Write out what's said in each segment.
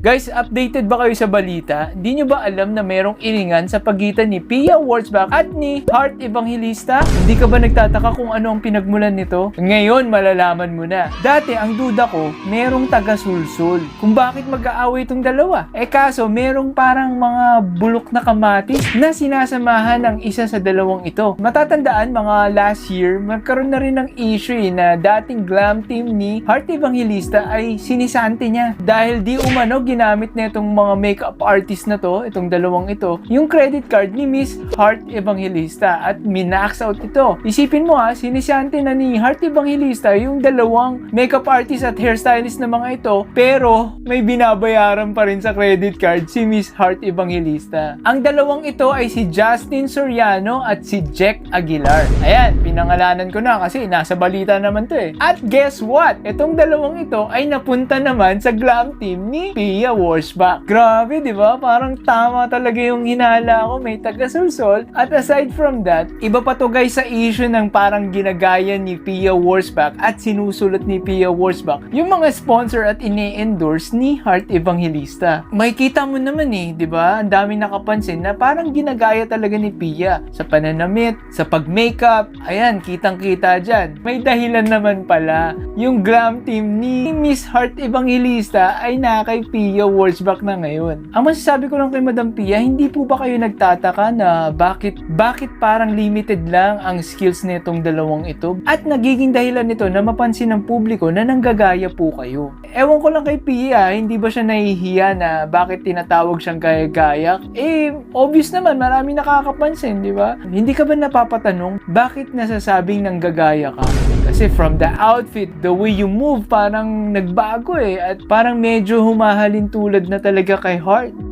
Guys, updated ba kayo sa balita? Di nyo ba alam na merong iringan sa pagitan ni Pia Wurzbach at ni Heart Evangelista? Hindi ka ba nagtataka kung ano ang pinagmulan nito? Ngayon, malalaman mo na. Dati, ang duda ko, merong taga-sulsul. Kung bakit mag-aaway itong dalawa. Eh kaso, merong parang mga bulok na kamatis na sinasamahan ng isa sa dalawang ito. Matatandaan, mga last year, magkaroon na rin ng issue eh, na dating glam team ni Heart Evangelista ay sinisante niya. Dahil di umano ginamit na itong mga makeup artist na to, itong dalawang ito, yung credit card ni Miss Heart Evangelista at minax out ito. Isipin mo ha, sinisante na ni Heart Evangelista yung dalawang makeup artist at hairstylist na mga ito, pero may binabayaran pa rin sa credit card si Miss Heart Evangelista. Ang dalawang ito ay si Justin Soriano at si Jack Aguilar. Ayan, pinangalanan ko na kasi nasa balita naman to eh. At guess what? Itong dalawang ito ay napunta naman sa glam team ni Pia Wurzbach. Grabe, di ba? Parang tama talaga yung hinala ko. May taga-sulsol. At aside from that, iba pa to guys sa issue ng parang ginagaya ni Pia Wurzbach at sinusulot ni Pia Wurzbach yung mga sponsor at ini-endorse ni Heart Evangelista. Makikita mo naman eh, di ba? Ang dami nakapansin na parang ginagaya talaga ni Pia sa pananamit, sa pag-makeup. Ayan, kitang-kita dyan. May dahilan naman pala. Yung glam team ni Miss Heart Evangelista ay na kay Pia Wurzbach na ngayon. Ang masasabi ko lang kay Madam Pia, hindi po ba kayo nagtataka na bakit bakit parang limited lang ang skills nitong dalawang ito at nagiging dahilan nito na mapansin ng publiko na nanggagaya po kayo. Ewan ko lang kay Pia, hindi ba siya nahihiya na bakit tinatawag siyang gaya-gaya? Eh, obvious naman, marami nakakapansin, di ba? Hindi ka ba napapatanong, bakit nasasabing nanggagaya ka? Kasi from the outfit, the way you move, parang nagbago eh. At parang medyo humahalin tulad na talaga kay Heart.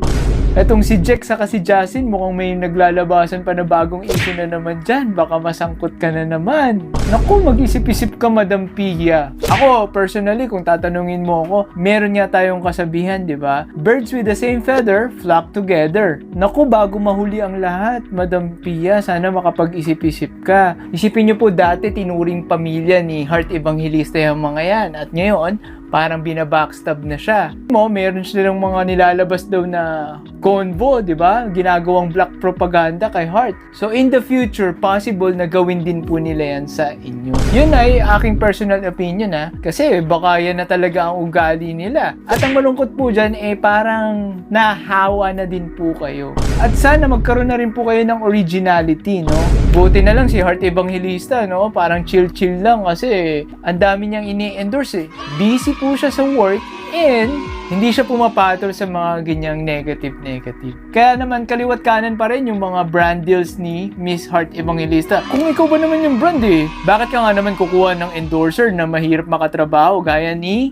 Etong si Jack saka si Justin, mukhang may naglalabasan pa na bagong issue na naman dyan. Baka masangkot ka na naman. Naku, mag-isip-isip ka, Madam Pia. Ako, personally, kung tatanungin mo ako, meron nga tayong kasabihan, di ba? Birds with the same feather flock together. Naku, bago mahuli ang lahat, Madam Pia, sana makapag-isip-isip ka. Isipin niyo po, dati tinuring pamilya ni Heart Evangelista yung mga yan. At ngayon, parang binabackstab na siya. Mo, meron silang mga nilalabas daw na convo, di ba? Ginagawang black propaganda kay Hart. So in the future, possible na gawin din po nila yan sa inyo. Yun ay aking personal opinion ha. Kasi baka yan na talaga ang ugali nila. At ang malungkot po dyan, eh parang nahawa na din po kayo. At sana magkaroon na rin po kayo ng originality, no? Buti na lang si Heart Evangelista, no? Parang chill-chill lang kasi ang dami niyang ini-endorse eh. Busy po siya sa work and hindi siya pumapatol sa mga ganyang negative-negative. Kaya naman kaliwat kanan pa rin yung mga brand deals ni Miss Heart Evangelista. Kung ikaw ba naman yung brand eh, bakit ka nga naman kukuha ng endorser na mahirap makatrabaho gaya ni